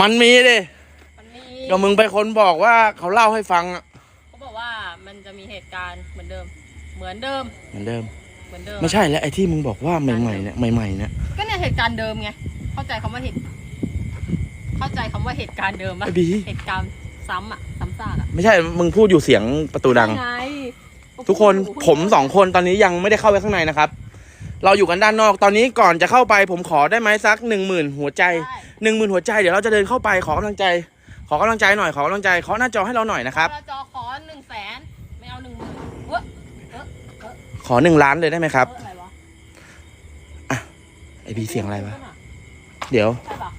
มันมีดิมันมีก็มึงไปนคนบอกว่าเขาเล่าให้ฟังอะเขาบอกว่ามันจะมีเหตุการณ์เหมือนเดิม เหมือนเดิม เหมือนเดิม เหมือนเดิม ไม่ใช่แล้วไอ้ที่มึงบอกว่าใหม่ๆเนี่ยใหม่ๆเนี่ยก็เนี่ยเหตุการณ์เดิมไง เข้าใจคำว่าเหตุ เข้าใจคำว่าเหตุการณ์เดิมปะไอ้บีเหตุการณ์ซ้ำอะซ้ำซากอะไม่ใช่ มึงพูดอยู่เสียงประตูดัง ไงทุกคนผมสองคนตอนนี้ยังไม่ได้เข้าไปข้างในนะครับ เราอยู่กันด้านนอกตอนนี้ก่อนจะเข้าไปผมขอได้ไหมสักหนึ่งหมื่นหัวใจใช่หนึ่งหมื่นหัวใจเดี๋ยวเราจะเดินเข้าไปขอกำลังใจ ขอกำลังใจหน่อยขอกำลังใจขอหน้าจอให้เราหน่อยนะครับเราจอขอหนึ่งแสนไม่เอาหนึ่งหมื่นเว้ยเออเออขอหนึ่งล้านเลยได้ไหมครับเอออะไรวะไอบีเสียงอะไรวะเดี๋ยวใช่ปะ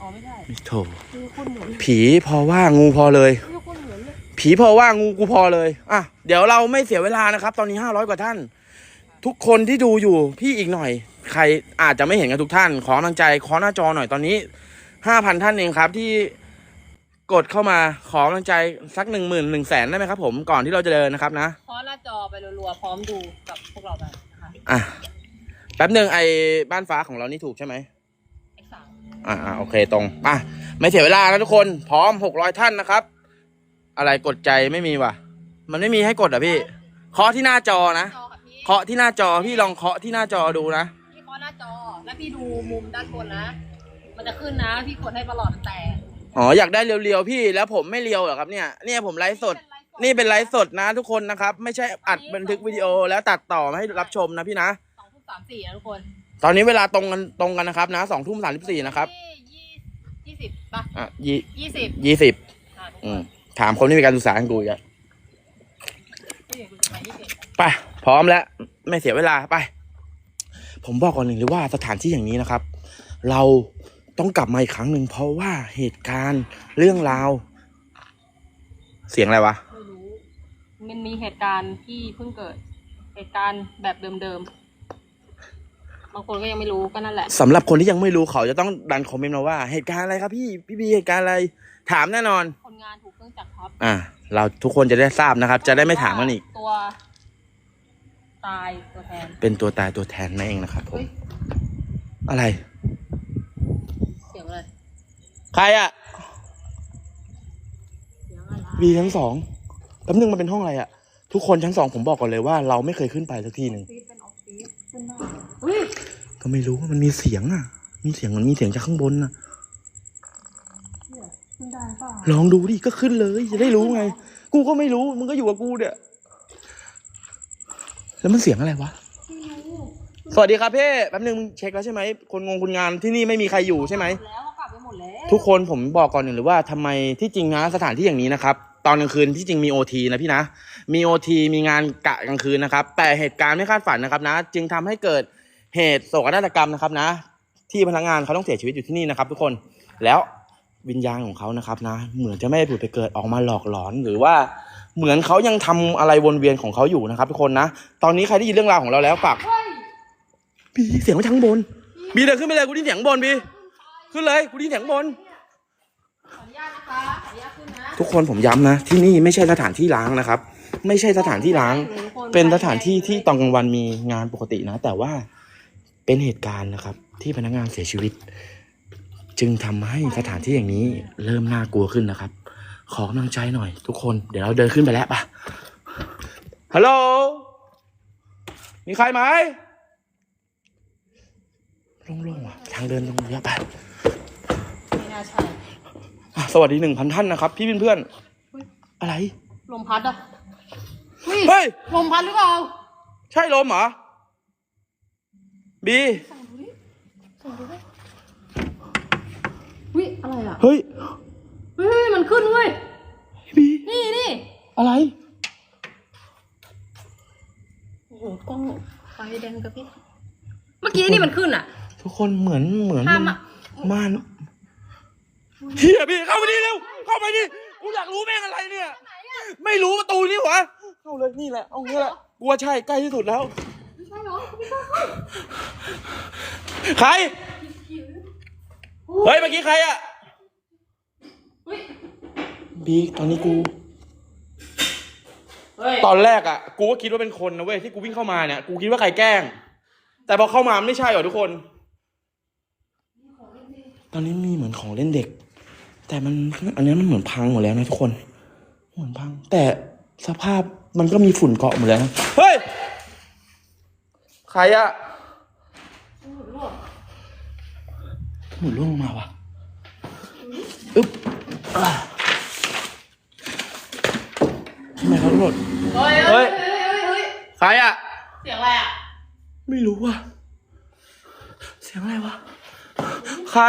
อ๋อไม่ใช่โถคือคุณเหมือนผีพอว่างูพอเลย คือคุณเหมือนเลยผีพอว่างูกูพอเลยอะเดี๋ยวเราไม่เสียเวลานะครับ ตอนนี้ห้าร้อยกว่าท่าน ทุกคนที่ดูอยู่พี่อีกหน่อย ใครอาจจะไม่เห็นกันทุกท่าน ขอกำลังใจขอหน้าจอหน่อยตอนนี้ห้าพันท่านเองครับที่กดเข้ามาขอกำลังใจสักหนึ่งหมื่นหนึ่งแสนได้ไหมครับผมก่อนที่เราจะเดินนะครับนะขอหน้าจอไปรัวๆพร้อมดูกับพวกเราแบบนะคะอะแป๊บหนึ่งไอ้บ้านฟ้าของเรานี่ถูกใช่ไหมเอ็กซ์สามอ่าอ่าโอเคตรงอะไม่เสียเวลานะทุกคนพร้อมหกร้อยท่านนะครับ อะไรกดใจไม่มีว่ะ มันไม่มีให้กดอะพี่เคาะที่หน้าจอนะ จอค่ะพี่ เคาะที่หน้าจอพี่ลองเคาะที่หน้าจอดูนะ พี่เคาะหน้าจอ แล้วพี่ดูมุมด้านบนนะ มันจะขึ้นนะ พี่กดให้ตลอดมันแตกอ๋ออยากได้เรียวๆพี่แล้วผมไม่เรียวเหรอครับเนี่ยเนี่ยผมไลฟ์สด นี่เป็นไลฟ์สดนะทุกคนนะครับ ไม่ใช่อัดบันทึกวิดีโอแล้วตัดต่อมาให้รับชมนะพี่นะสองทุ่มสามสี่นะทุกคนตอนนี้เวลาตรงกันตรงกันนะครับนะสองทุ่มสามสิบสี่นะครับที่ยี่ยี่สิบป่ะอะยี่ยี่สิบยี่สิบอะทุกคอืมนถามคนที่มีการศึกษากันกูอีกอะ พี่คุณจะไปยี่สิบ ไปพ ร้อมแล้ว ไม่เสียเวลาไป ผมบอกก่อนหนึ่งเลยว่าสถานที่อย่างนี้นะครับ เราต้องกลับมาอีกครั้งหนึ่งเพราะว่าเหตุการณ์เรื่องราว เสียงอะไรวะไม่รู้มันมีเหตุการณ์ที่เพิ่งเกิด เหตุการณ์แบบเดิมๆบางคนก็ยังไม่รู้ก็นั่นแหละสำหรับคนที่ยังไม่รู้เขาจะต้องดันคอมเมนต์มาว่า เหตุการณ์อะไรครับพี่พี่บีเหตุการณ์อะไร ถามแน่นอน คนงานถูกเครื่องจักรทับอ่า เราทุกคนจะได้ทราบนะครับ จะได้ไม่ถามกันอีกตัว ตายตัวแทนเป็นตัวตายตัวแทนนั่นเองนะครับผมเฮ้ยอะไร เสียงอะไรใครอะเสียงอะไรบีชั้นสองแป๊บนึงมันเป็นห้องอะไรอะทุกคนชั้นสองผมบอกก่อนเลยว่าเราไม่เคยขึ้นไปสักทีหนึ่งฟีดเป็นออฟฟิศขึ้นได้เฮ้ยก็ไม่รู้ว่ามันมีเสียงอะมีเสียงมันมีเสียงจากข้างบนน่ะเนี่ยขึ้นได้เปล่าลองดูดิก็ขึ้นเลยจะได้รู้ไง กูก็ไม่รู้มึงก็อยู่กับกูเนี่ย แล้วมันเสียงอะไรวะไม่รู้สวัสดีครับพี่แป๊บนึงมึงเช็คแล้วใช่ไหม คนงงคนงานที่นี่ไม่มีใครอยู่ใช่ไหม แล้วเขากลับไปหมดแล้วทุกคนผมบอกก่อนหนึ่งเลยว่าทำไมที่จริงนะสถานที่อย่างนี้นะครับ ตอนกลางคืนที่จริงมีโอทีนะพี่นะ มีโอทีมีงานกะกลางคืนนะครับ แต่เหตุการณ์ไม่คาดฝันนะครับนะ จึงทำให้เกิดเหตุโศกนาฏกรรมนะครับนะ ที่พนักงานเขาต้องเสียชีวิตอยู่ที่นี่นะครับ ทุกคนแล้ววิญญาณของเขานะครับนะ เหมือนจะไม่ได้ผุดไปเกิดออกมาหลอกหลอนหรือว่า เหมือนเขายังทำอะไรวนเวียนของเขาอยู่นะครับทุกคนนะ ตอนนี้ใครได้ยินเรื่องราวของเราแล้วฝากเฮ้ยบีเสียงมาจากข้างบนบีเดินขึ้นไปเลยกูได้ยินเสียงข้างบนบีขึ้นเลยกูได้ยินเสียงข้างบนขออนุญาตนะคะขออนุญาตขึ้นนะทุกคนผมย้ำนะ ที่นี่ไม่ใช่สถานที่ล้างนะครับ ไม่ใช่สถานที่ล้าง เป็นสถานที่ที่ตอนกลางวันมีงานปกตินะ แต่ว่าเป็นเหตุการณ์นะครับ ที่พนักงานเสียชีวิต จึงทำให้สถานที่อย่างนี้เริ่มน่ากลัวขึ้นนะครับ ขอกำลังใจหน่อย ทุกคน เดี๋ยวเราเดินขึ้นไปแล้วปะฮัลโหล มีใครไหมโล่งๆอะ ทางเดินตรงนี้ไปไม่น่าใช่อะสวัสดีหนึ่งพันท่านนะครับ พี่เพื่อนๆอะไร ลมพัดอะเฮ้ยเฮ้ย ลมพัดหรือเปล่าใช่ลมเหรอ บี ส่องดูดิส่องดูดิวิอะไรอะ เฮ้ย เฮ้ยมันขึ้นเว้ยบีนี่นี่อะไร โอ้โหกล้องไฟแดงกับพี่ เมื่อกี้นี่มันขึ้นอะ ทุกคนเหมือนเหมือนห้ามอะมันเฮียพี่เข้าไปดิเร็วเข้าไปดิกูอยากรู้แม่งอะไรเนี่ยไหนอะไม่รู้ประตูนี่หวะเข้าเลยนี่แหละเอางี้แหละกูว่าใช่ใกล้ที่สุดแล้วไม่ใช่เหรอไม่ใช่เข้าใครผิวเฮ้ยเมื่อกี้ใครอะ เฮ้ยบีตอนนี้กู เฮ้ย ตอนแรกอะกูก็คิดว่าเป็นคนนะเว้ยที่กูวิ่งเข้ามาเนี่ย กูคิดว่าใครแกล้ง แต่พอเข้ามามันไม่ใช่หรอทุกคน ตอนนี้มีเหมือนของเล่นเด็ก แต่มันอันนี้มันเหมือนพังหมดแล้วนะทุกคน เหมือนพัง แต่สภาพมันก็มีฝุ่นเกาะหมดแล้วนะเฮ้ย ใครอะหมุนล่วงลงมาวะอึ๊บอะ ทำไมเขาหล่นเฮ้ยเฮ้เฮ้ยยเฮ้ยเฮ้ยใครอะเสียงอะไรอะ ไม่รู้ว่ะ เสียงอะไรวะ ใคร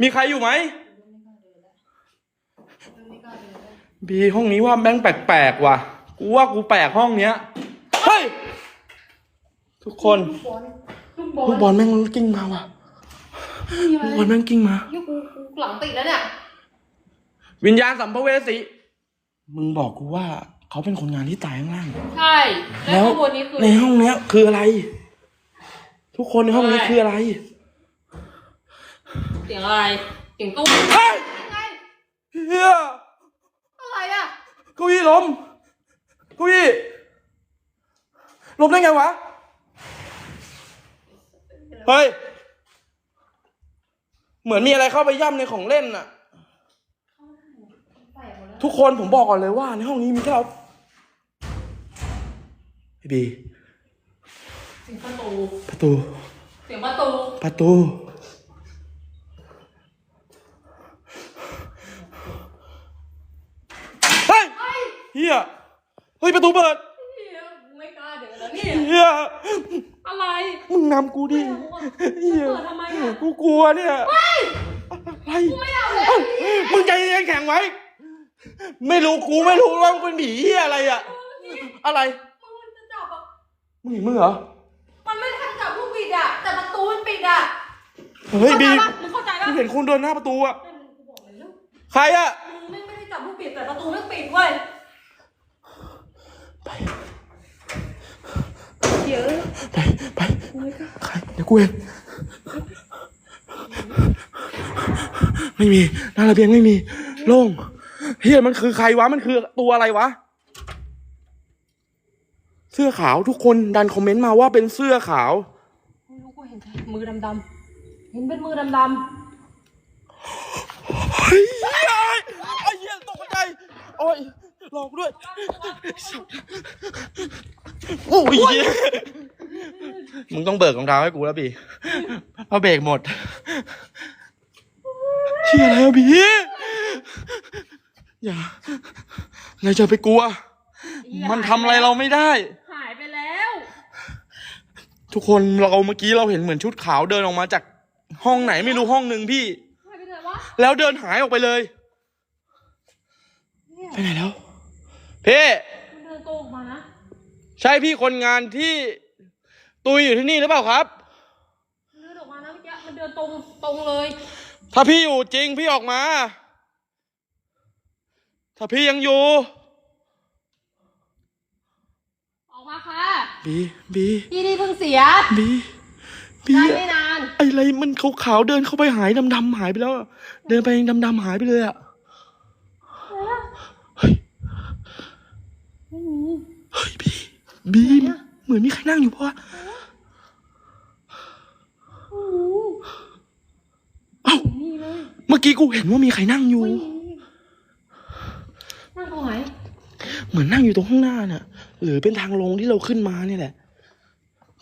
มีใครอยู่ไหม บีห้องนี้ว่าแม่งแปลกๆว่ะ กูว่ากูแปลกห้องเนี้ย เฮ้ย ทุกคนลูกบอลลูกบอลแม่งกิ้งมาว่ะมีลูกอะบอลไรแม่งกิ้งมายูกูกูหลังติดแล้วเนี่ย วิญญาณสัมภเวสี มึงบอกกูว่าเขาเป็นคนงานที่ตายข้างล่าง ใช่ แล้วข้างบนนี้คือ ในห้องเนี้ยคืออะไร ทุกคนในห้องนี้คืออะไร เสียงอะไร เสียงตุ้มเฮ้ยไงเฮียอะไรอะเก้าอี้ล้มเก้าอี้ล้มได้ไงวะ เฮ้ย เหมือนมีอะไรเข้าไปย่ำในของเล่นน่ะ แปลกหมดแล้ว ทุกคนผมบอกก่อนเลยว่า ในห้องนี้มีแค่เราพี่บีเสียงประตู ประตู เสียงประตู ประตู เฮ้ยเฮียเฮ้ยประตูเปิดเฮียกูไม่กล้าเดินแล้วเนี่ยเฮียอะไรมึงนำกูดิจะเฮียเปิดทำไมอะกูกลัวเนี่ยอะไรไม่เอาเลยเอ้ามึงใจเย็นแข็งไว้ ไม่รู้กูไม่รู้ว่ามึงเป็นผีเหี้ยอะไรอะอะไรมึงมันจะจับอะมึงเห็นมึงเหรอ มันไม่ทันจับลูกบิดอะแต่ประตูมันปิดอะเฮ้ยบีเข้าใจปะมึงเข้าใจปะกูเห็นคนเดินหน้าประตูอะนั่นกูบอกเลยลูกใครอะมึงไม่ไม่ได้จับลูกบิดแต่ประตูไม่ปิดเว้ยไปเดี๋ยวไปไปใครเดี๋ยวกูเองไม่มีหน้าระเบียงไม่มี โล่ง เฮียมันคือใครวะ มันคือตัวอะไรวะ เสื้อขาวทุกคนดันคอมเมนต์มาว่าเป็นเสื้อขาว ไม่รู้กูเห็นแต่มือดำๆ เห็นเป็นมือดำเฮ้ยไอ้เหี้ยตกใจโอ้ยหลอกด้วย โอ้ยเหี้ย มึงต้องเบิกรองเท้าให้กูแล้วบีเพราะเบรกหมดเชี่ยอะไรอะบี อย่าเราจะไปกลัวๆมันทำอะไรเราไม่ได้ หายไปแล้ว ทุกคนเราเมื่อกี้เราเห็นเหมือนชุดขาวเดินออกมาจากห้องไหนไม่รู้ห้องหนึ่งพี่ หายไปไหนวะแล้วเดินหายออกไปเลยเนี่ยไปไหนแล้วพี่มันเดินโตออกมานะใช่พี่คนงานที่ ตุยอยู่ที่นี่หรือเปล่าครับ มันเดินออกมานะเมื่อกี้มันเดินตรงตรงเลย ถ้าพี่อยู่จริงพี่ออกมา ถ้าพี่ยังอยู่ ออกมาค่ะ บีบีพี่นี่เพิ่งเสีย บีบีได้ไม่นาน ไออะไรมันขาวๆเดินเข้าไปหายดำๆหายไปแล้วอะเดินไปดำๆหายไปเลยอะเฮ้ยไม่มีเฮ้ยบีบีเหมือนมีใครนั่งอยู่ปะวะไม่มีเอ้าไม่มีเลยเมื่อกี้กูเห็นว่ามีใครนั่งอยู่ไม่มี นั่งตรงไหนเหมือนนั่งอยู่ตรงข้างหน้าน่ะ หรือเป็นทางลงที่เราขึ้นมาเนี่ยแหละ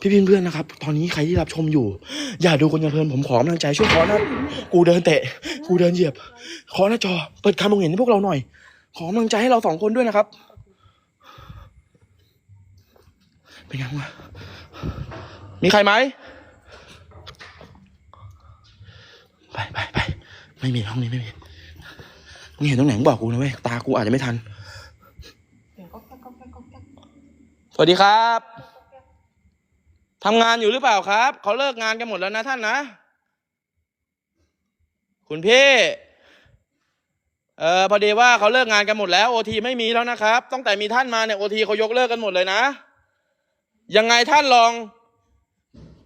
พี่พเพื่อนนะครับ ตอนนี้ใครที่รับชมอยู่ อย่าดูคนย่าเพลินผมขอกำลังใจช่วยขอหน้ากูเดินเตะ กูเดินเหยียบ ขอหน้าจอ เปิดคำมองเห็นให้พวกเราหน่อย ขอกำลังใจให้เราสองคนด้วยนะครับ เป็นยังวะมีใครไหมไปไปไปไม่มีห้องนี้ไม่มี มึงเห็นตรงไหนมึงบอกกูนะเว้ยตากูอาจจะไม่ทันสวัสดีครับ ทำงานอยู่หรือเปล่าครับ เขาเลิกงานกันหมดแล้วนะท่านนะ คุณพี่ เออพอดีว่าเขาเลิกงานกันหมดแล้วโอทีไม่มีแล้วนะครับ ตั้งแต่มีท่านมาเนี่ยโอทีเขายกเลิกกันหมดเลยนะ ยังไงท่านลอง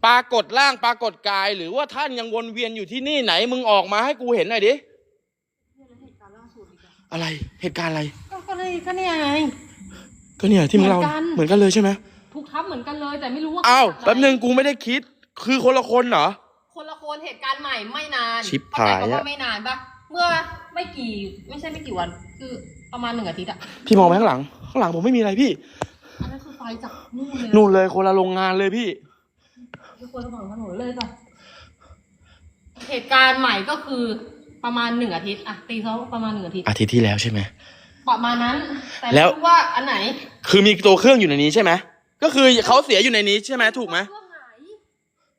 ปรากฏร่างปรากฏกาย หรือว่าท่านยังวนเวียนอยู่ที่นี่ไหน มึงออกมาให้กูเห็นหน่อยดิ อีกอะอะไรเหตุการณ์อะไร ก็ก็เลยก็เนี่ยไง ก็เนี่ยที่มึงเล่าเหมือนกัน เหมือนกันเลยใช่ไหมถูกทับเหมือนกันเลยแต่ไม่รู้ว่าอ้าวเกิดะไรแป๊บนึงกูไม่ได้คิด คือคนละคนเหรอ คนละคคนเหตุการณ์ใหม่ไม่นานชิบเข้ใจหายคำอะว่าไม่นานปะเมื่อไม่กี่ไม่ใช่ไม่กี่วัน คือประมาณหนึ่งอาทิตย์อะพี่มองไปข้างหลัง ข้างหลังผมไม่มีอะไรพี่ อันนั้นคือไฟจากนู่นเลยนู่นเลยคนละโรงงานเลยพี่ทุกคนระหว่างถนนเลยจ้ะเหตุการณ์ใหม่ก็คือ ประมาณหนึ่งอาทิตย์อะตีเขาประมาณหนึ่งอาทิตย์อาทิตย์ที่แล้วใช่ไหม ประมาณนั้น แต่แล้ไม่วรู้ว่าอันไหนคือมีตัวเครื่องอยู่ในนี้ใช่ไหมก็คือเขาเสียอยู่ในนี้ใช่ไหมถูกไหม เครื่องไหน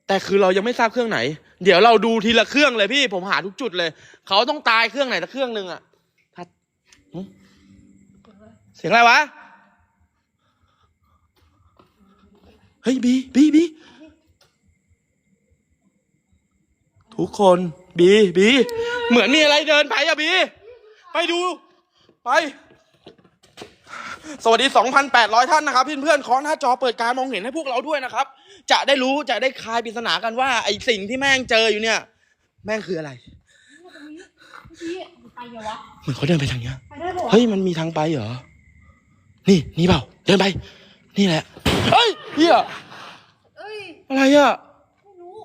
แต่คือเรายังไม่ทราบเครื่องไหน เดี๋ยวเราดูทีละเครื่องเลยพี่ ผมหาทุกจุดเลย เขาต้องตายเครื่องไหนสักเครื่องหนึ่งอะถ้าหึเสียงอะไรวะ เฮ้ยบีบีบีทุกคนบีบี เหมือนมีอะไรเดินไปอะบี ไปดู ไป สวัสดี 2,800 ท่านนะครับเพื่อนๆขอหน้าจอเปิดการมองเห็นให้พวกเราด้วยนะครับ จะได้รู้จะได้คลายปริศนากันว่าไอสิ่งที่แม่งเจออยู่เนี่ย แม่งคืออะไรพี่ไปเยอะวะเหมือนเขาเดินไปทางเนี้ย ไปได้ปะวะเฮ้ยมันมีทางไปเหรอ นี่นี่เปล่า เดินไป นี่แหละ เฮ้ยเฮียเอ้ยอะไรอะ ไม่รู้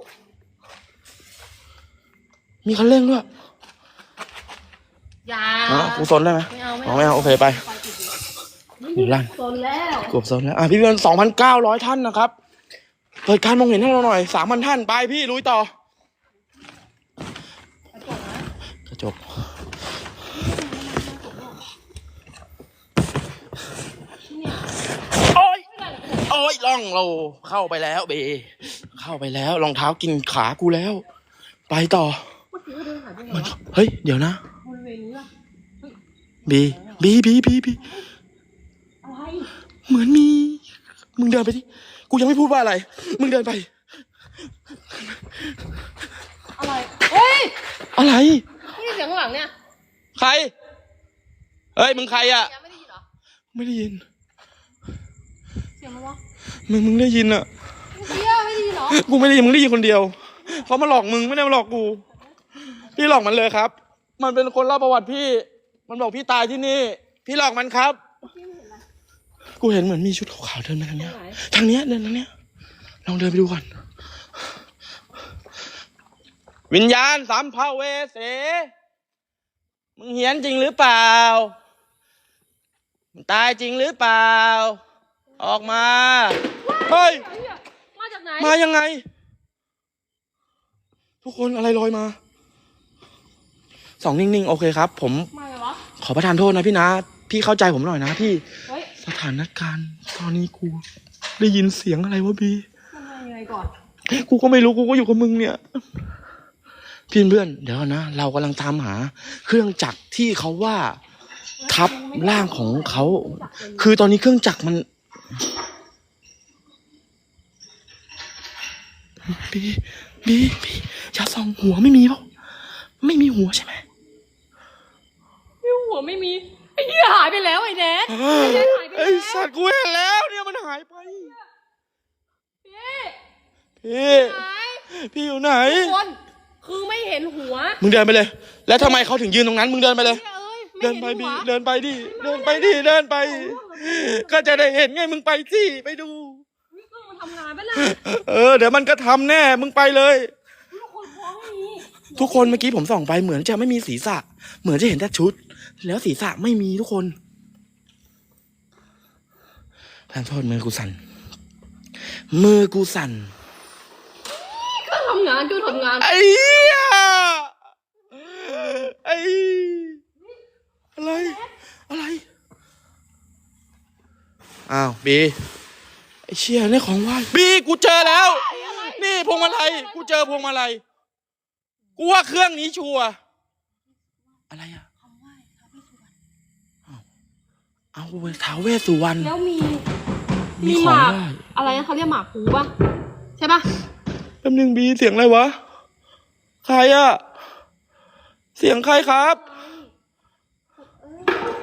มีคันเร่งด้วย อย่าอ๋อกูซนได้ไหมไม่เอาอ๋อไม่เอาโอเคไปไปติดอยู่อยู่ล่างโซนแล้วเกือบซนแล้วอะพี่เพื่อนสองพันเก้าร้อยท่านนะครับเปิดการมองเห็นให้เราหน่อยสามพันท่านไปพี่ลุยต่อกระจกนะกระจกเนี่ยโอ้ยโอ้ยล่องเราเข้าไปแล้วเบเข้าไปแล้วรองเท้ากินขากูแล้ว ไปต่อเมื่อกี้ก็เดินหายไปไหนมันวะเฮ้ย เดี๋ยวนะ บริเวณนี้ล่ะบีบีบีบีบีอะไรเหมือนมี มึงเดินไปที่กูยังไม่พูดว่าอะไร มึงเดินไป อะไรเฮ้ยอะไรนี่เสียงข้างหลังเนี่ย ใคร เฮ้ย มึงใครอะยังไม่ได้ยินเหรอ ไม่ได้ยิน เสียงอะไรวะ มึงมึงได้ยินอะเฮียไม่ได้ยินเหรอ กูไม่ได้ยิน มึงได้ยินคนเดียว เขามาหลอกมึงไม่ได้มาหลอกกู พี่หลอกมันเลยครับ มันเป็นคนเล่าประวัติพี่ มันบอกพี่ตายที่นี่ พี่หลอกมันครับ กูเห็นเหมือนมีชุดขาวๆเดินมาทางเนี้ยไหนทางเนี้ยเดินทางเนี้ย ลองเดินไปดูก่อน วิญญาณสามภาเวเส มึงเฮี้ยนจริงหรือเปล่า มึงตายจริงหรือเปล่า ออกมา เฮ้ยเหี้ยมาจากไหน มายังไง ทุกคนอะไรลอยมา สองนิ่งๆ โอเคครับ ผมมาไงวะ ขอประทานโทษนะพี่นะ พี่เข้าใจผมหน่อยนะพี่ เฮ้ยสถานการณ์ ตอนนี้กู ได้ยินเสียงอะไรวะบี มันมายังไงก่อน กูก็ไม่รู้กูก็อยู่กับมึงเนี่ย พี่เพื่อนเดี๋ยวก่อนนะ เรากำลังตามหา เครื่องจักรที่เขาว่าทับร่างของเขา คือตอนนี้เครื่องจักรมันบีบีบีอย่าส่องหัวไม่มีเปล่าไม่มีหัวใช่ไหม ไม่หัวไม่มีไอ้เหี้ยหายไปแล้วไอ้แนทไอ้สัตว์กูเห็นแล้วเนี่ยมันหายไป พี่พี่ หายพี่อยู่ไหนทุกคนคือไม่เห็นหัวมึงเดินไปเลย แล้วทำไมเขาถึงยืนตรงนั้น มึงเดินไปเลย เอ้ยไม่เดินเห็นไปหับีวเดินไปดิ เดินไปดิ เดินไป ก็จะได้เห็นไง มึงไปสิ ไปดู นี่เครื่องมันทำงานไปล่ะเออ เดี๋ยวมันก็ทำแน่ มึงไปเลยทุกคนท้องไม่มีทุกคนเมื่อกี้ผมส่องไปเหมือนจะไม่มีศีรษะ เหมือนจะเห็นแต่ชุด แล้วศีรษะไม่มีทุกคนท่านโทษมือกูสั่น มือกูสั่นเครื่องทำงานเครื่องทำงาน ไอ้เหี้ยไอ้อะไร อะไร อ้าวบีไอ้เชี่ยนี่ของไหว้บีกูเจอแล้ว นี่พวงมาลัยกูเจอพวงมาลัยกูว่าเครื่องนี้ชัวร์อะไรอะ เอาเอาท้าวเวสสุวรรณ แล้วมีมีมีขหองมากได้ อะไรนะเขาเรียกหมากคูป่ะใช่ป่ะแป๊บนึงบีเสียงอะไรวะ ใครอะเสียงใครครับ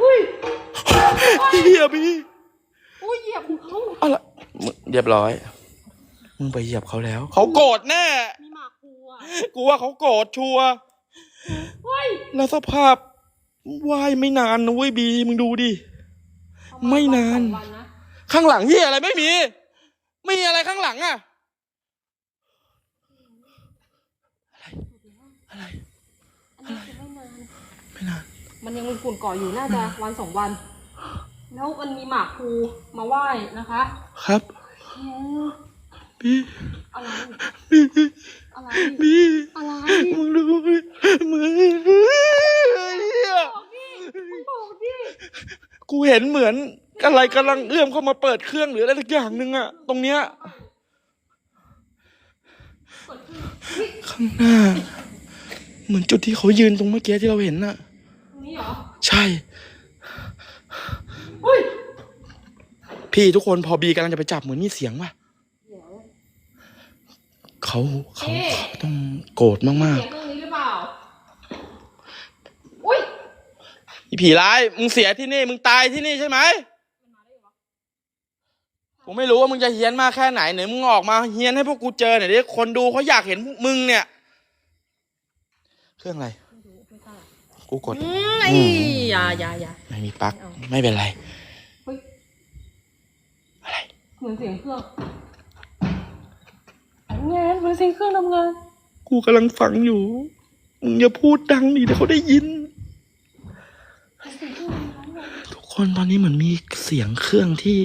อุ้ยเฮียบีอุ้ยเหยียบของเขาอะไรมึงเรียบร้อย มึงไปเหยียบเขาแล้ว เขาโกรธแน่ มีหมากคูอะกูว่าเขาโกรธชัวร์เฮ้ยแล้วสภาพว่ายไม่นานนะเว้ยบีมึงดูดิ ไม่นาน ข้างหลังเฮียอะไรไม่มี ไม่มีอะไรข้างหลังอะ อะไร อะไร ไม่นาน มันยังมีฝุ่นก่ออยู่น่าจะวันสองวัน แล้วมันมีหมากภูมาไหว้นะคะ ครับพี่อะไรพี่อะไรพี่อะไรมึงดูมึงเฮียบอกดิมึงบอกดิ กูเห็นเหมือนอะไรกำลังเอื้อมเข้ามาเปิดเครื่องหรืออะไรสักอย่างหนึ่งอะตรงเนี้ยเปิดขึ้นเฮ้ยข้างหน้า เหมือนจุดที่เขายืนตรงเมื่อกี้ที่เราเห็นน่ะ ตรงนี้เหรอ ใช่เฮ้ย พี่ทุกคนพอบีกำลังจะไปจับเหมือนมีเสียงว่ะเดี๋ยวเขาเขาเอ๊ะเขาต้องโกรธมากเสียงเรื่องนี้หรือเปล่า อุ้ย ๆ อีผีร้าย มึงเสียที่นี่ มึงตายที่นี่ใช่ไหมมันมาได้ยังวะผมไม่รู้ว่ามึงจะเฮี้ยนมากแค่ไหนไหนมึงออกมาเฮี้ยนให้พวกกูเจอหน่อยดิคนดูเขาอยากเห็นพวกมึงเนี่ย เครื่องอะไรไม่รู้ไม่ทราบกูกด อืมไอ้อยาอยาอยา ไม่มีปลั๊กไม่เอา ไม่เป็นไรเฮ้ยอะไรเหมือนเสียงเครื่องทำงานเหมือนเสียงเครื่องทำงาน กูกำลังฟังอยู่ มึงอย่าพูดดังดิเดี๋ยวเขาได้ยิน ทุกคนตอนนี้เหมือนมีเสียงเครื่องที่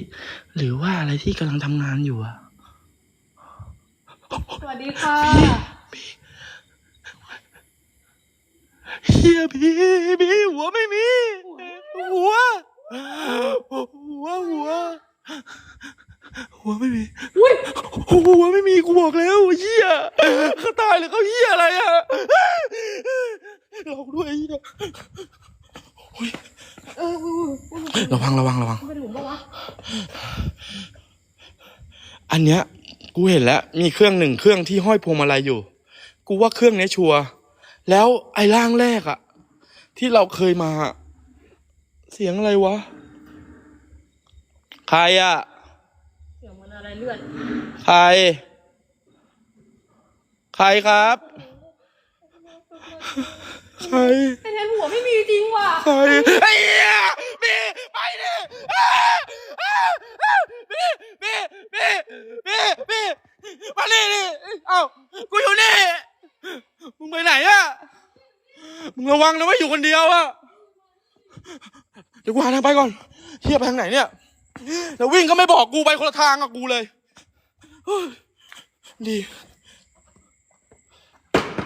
หรือว่าอะไรที่กำลังทำงานอยู่อะสวัสดีค่ะเฮียพี่พี่หัวไม่มี หัว หัวหัว หัวไม่มีอุ้ยหัวไม่มีกูบอกแล้วเฮียเขาตายหรือเขาเฮียอะไรอะเราด้วยเฮีย เอออุ้ยอุ้ยอุ้ยระวังระวังระวัง มันเป็นหลุมปะวะอันเนี้ย กูเห็นแล้ว มีเครื่องหนึ่งเครื่องที่ห้อยพวงมาลัยอยู่ กูว่าเครื่องเนี้ยชัวร์แล้วไอ้ร่างแรกอะที่เราเคยมา เสียงอะไรวะ ใครอะเสียงมันอะไรเลือดใคร ใครครับ ใครไอ้แทนหัวไม่มีจริงว่ะ ใครไอ้เหี้ยบีไปดิอ้าอ้าอ้าบีบีบีบีบีมานี่นี่เอ้ากูอยู่นี่ มึงไปไหนอะมึงระวังนะว่าอยู่คนเดียวอะเดี๋ยวกูหาทางไปก่อนเฮียไปทางไหนเนี่ยแล้ววิ่งก็ไม่บอกกูไปคนละทางกับกูเลยเฮ้ยดี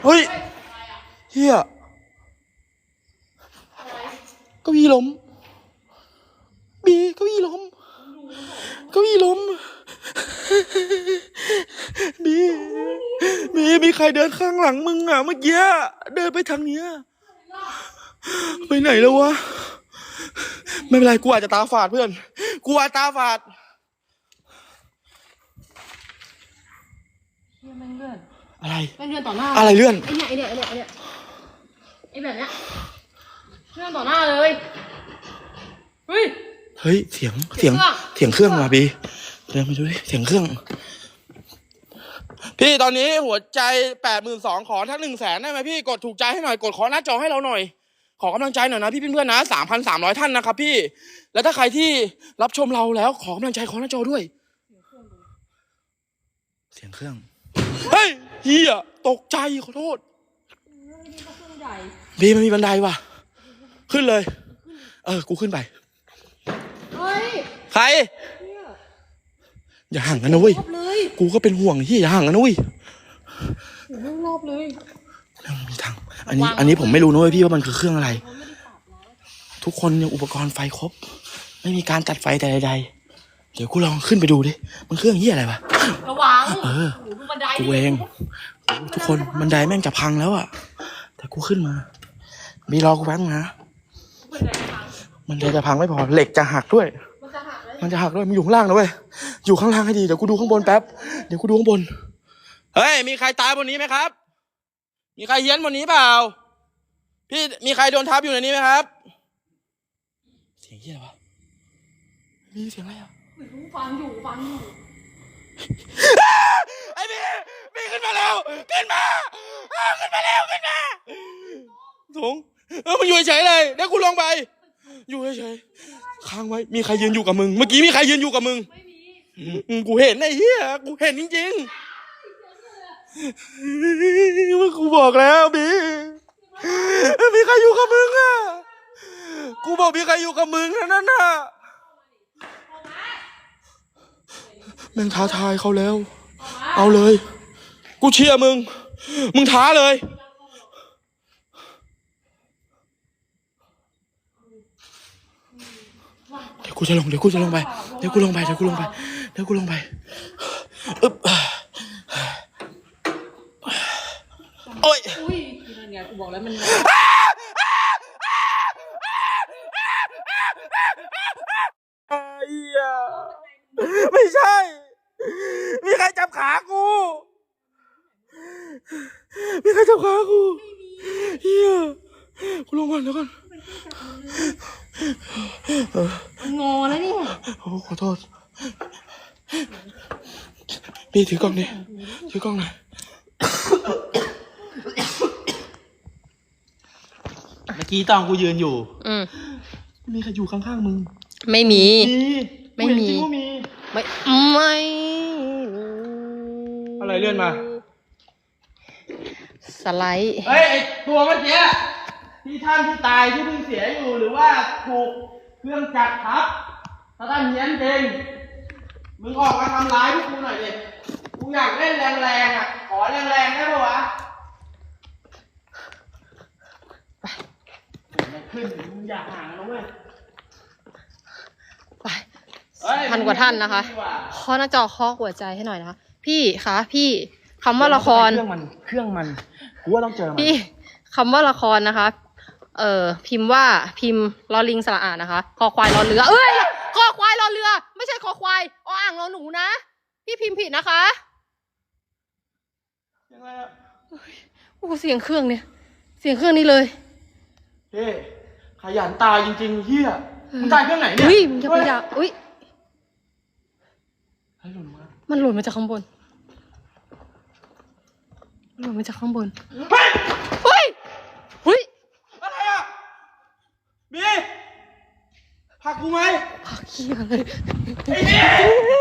เฮ้ยเฮีย เก้าอี้ล้มบีเก้าอี้ล้มเก้าอี้ล้มบีบีมีใครเดินข้างหลังมึงอะเมื่อกี้เดินไปทางเนี้ยไปไหนแล้ววะไม่เป็นไรกูอาจจะตาฝาดเพื่อนกูอาจตาฝาดเฮียแม่งเลือดอะไรแม่งเลือดต่อหน้าอะไรเลื่อน ไอ้เนี่ยไอ้เนี่ยไอ้เนี่ยไอ้เนี่ยไอ้แบบเนี้ย เลือดต่อหน้าเลยเฮ้ย เฮ้ยเสียงเสียงเสียงเครื่องว่ะบีเดินไปดูดิเสียงเครื่อง พี่ตอนนี้หัวใจแปดหมื่นสองขอทั้งหนึ่งแสนได้ไหมพี่กดถูกใจให้หน่อยกดขอหน้าจอให้เราหน่อย ขอกำลังใจหน่อยนะพี่เพื่อนๆนะสามพันสามร้อยท่านนะครับพี่ แล้วถ้าใครที่รับชมเราแล้วขอกำลังใจขอหน้าจอด้วย เสียงเครื่องเฮ้ยเฮียตกใจขอโทษเฮ้ยนี่ก็เครื่องใหญ่บีมันมีบันไดว่ะ ขึ้นเลย เออ กูขึ้นไป เฮ้ยใคร เนี่ยอย่าห่างกันนะเว้ย รอบเลยกูก็เป็นห่วงที่อย่าห่างกันนะเว้ยโอ้โหรอบเลยไม่มีทาง อันนี้ อันนี้ผมไม่รู้นะเว้ยพี่ว่ามันคือเครื่องอะไร เขาไม่ได้ปรับนะทุกคนยังอุปกรณ์ไฟครบ ไม่มีการตัดไฟแต่ใดๆ เดี๋ยวกูลองขึ้นไปดูดิ มันเครื่องเหี้ยอะไรวะ ระวังเออโโหดูบันไดกูเองทุกคนบันไดแม่งจะพังแล้วอะแต่กูขึ้นมา มีรอกูแป๊บนึงนะบันไดพัง มันไดจะพังไม่พอเหล็กจะหักด้วย มันจะหักเลยมันจะหักด้วยมันอยู่ข้างล่างนะเว้ยอยู่ข้างล่างให้ดีเดี๋ยวกูดูข้างบนแป๊บเดี๋ยวกูดูข้างบนเฮ้ยมีใครตายบนนี้ไหมครับ มีใครเฮี้ยนบนนี้เปล่า พี่มีใครโดนทับอยู่ในนี้ไหมครับ เสียงเฮี้ยอะไรวะมีเสียงอะไรอะไม่รู้ฟังอยู่ฟังอยู่ไอ้พี่พี่ขึ้นมาแล้วขึ้นมาอ้าวขึ้นมาแล้วขึ้นมาถุงเออมึงอยู่เฉยๆเลยเดี๋ยวกูลงไป อยู่เฉยๆค้างไว้ มีใครยืนอยู่กับมึง เมื่อกี้มีใครยืนอยู่กับมึง ไม่มีอืมกูเห็นไอ้เหี้ย กูเห็นจริงๆมึงกูบอกแล้วบีมีใครใครอยู่กับมึงอะ กูบอกมีใครอยู่กับมึงนะนั่นน่ะ แม่งท้าทายเขาแล้ว เอาเลย กูเชียร์มึง มึงท้าเลย เดี๋ยว กูจะลงเดี๋ยวกูจะลงไปเดี๋ยวกูลงไปเดี๋ยวกูลงไปเดี๋ยวกูลงไปอึ๊บโอ้ยอุ้ยนั่นไงกูบอกแล้วมันไอ้เหี้ยไม่ใช่ มีใครจับขากู มีใครจับขากูเฮีย กูลงก่อนเดี๋ยวก่อนงอแล้วเนี่ยโอ้ขอโทษพี่ถือกล้องดิถือกล้องหน่อยเมื่อกี้ตอนกูยืนอยู่ อืมมีใครอยู่ข้างๆมึง ไม่มีมีไม่มีกูเห็นจริงว่ามี ไม่ ไม่ อะไรเลื่อนมา สไลด์ เฮ้ยไอตัวเมื่อกี้ ที่ท่านที่ตายที่เพิ่งเสียอยู่หรือว่าถูกเครื่องจักรทับถ้าท่านเฮี้ยนจริงมึงออกมาทำร้ายพวกกูหน่อยดิกูอยากเล่นแรงๆอะขอแรงๆได้ปะวะไปไม่ขึ้นมึงอยากห่างนะเว้ยไปเฮ้ยพันกว่าท่านนะคะดีกว่าเคาะหน้าจอเคาะหัวใจให้หน่อยนะคะ พี่คะพี่คำว่าละคร เครื่องมัน เครื่องมันกูว่าต้องเจอมันพี่คำว่าละครนะคะ เอ่อพิมพ์ว่าพิมพ์ลอลิงสระอานะคะคอควายรอเรือ เอ้ยคอควายรอเรือ ไม่ใช่คอควายออ่างรอหนูนะ พี่พิมพ์ผิดนะคะยังไงอะโอ้โหเสียงเครื่องเนี่ย เสียงเครื่องนี้เลยเฮ้ขยันตายจริงๆเฮียมึงตายเครื่องไหนเนี่ยอุ้ยมึงจะไปด่าอุ้ยให้หล่นมามันหล่นมาจากข้างบนมันหล่นมาจากข้างบนเฮ้ย เฮ้ยเฮ้ย อะไรอะ บีผลักกูไหมพักเหี้ยเลยไอ้บี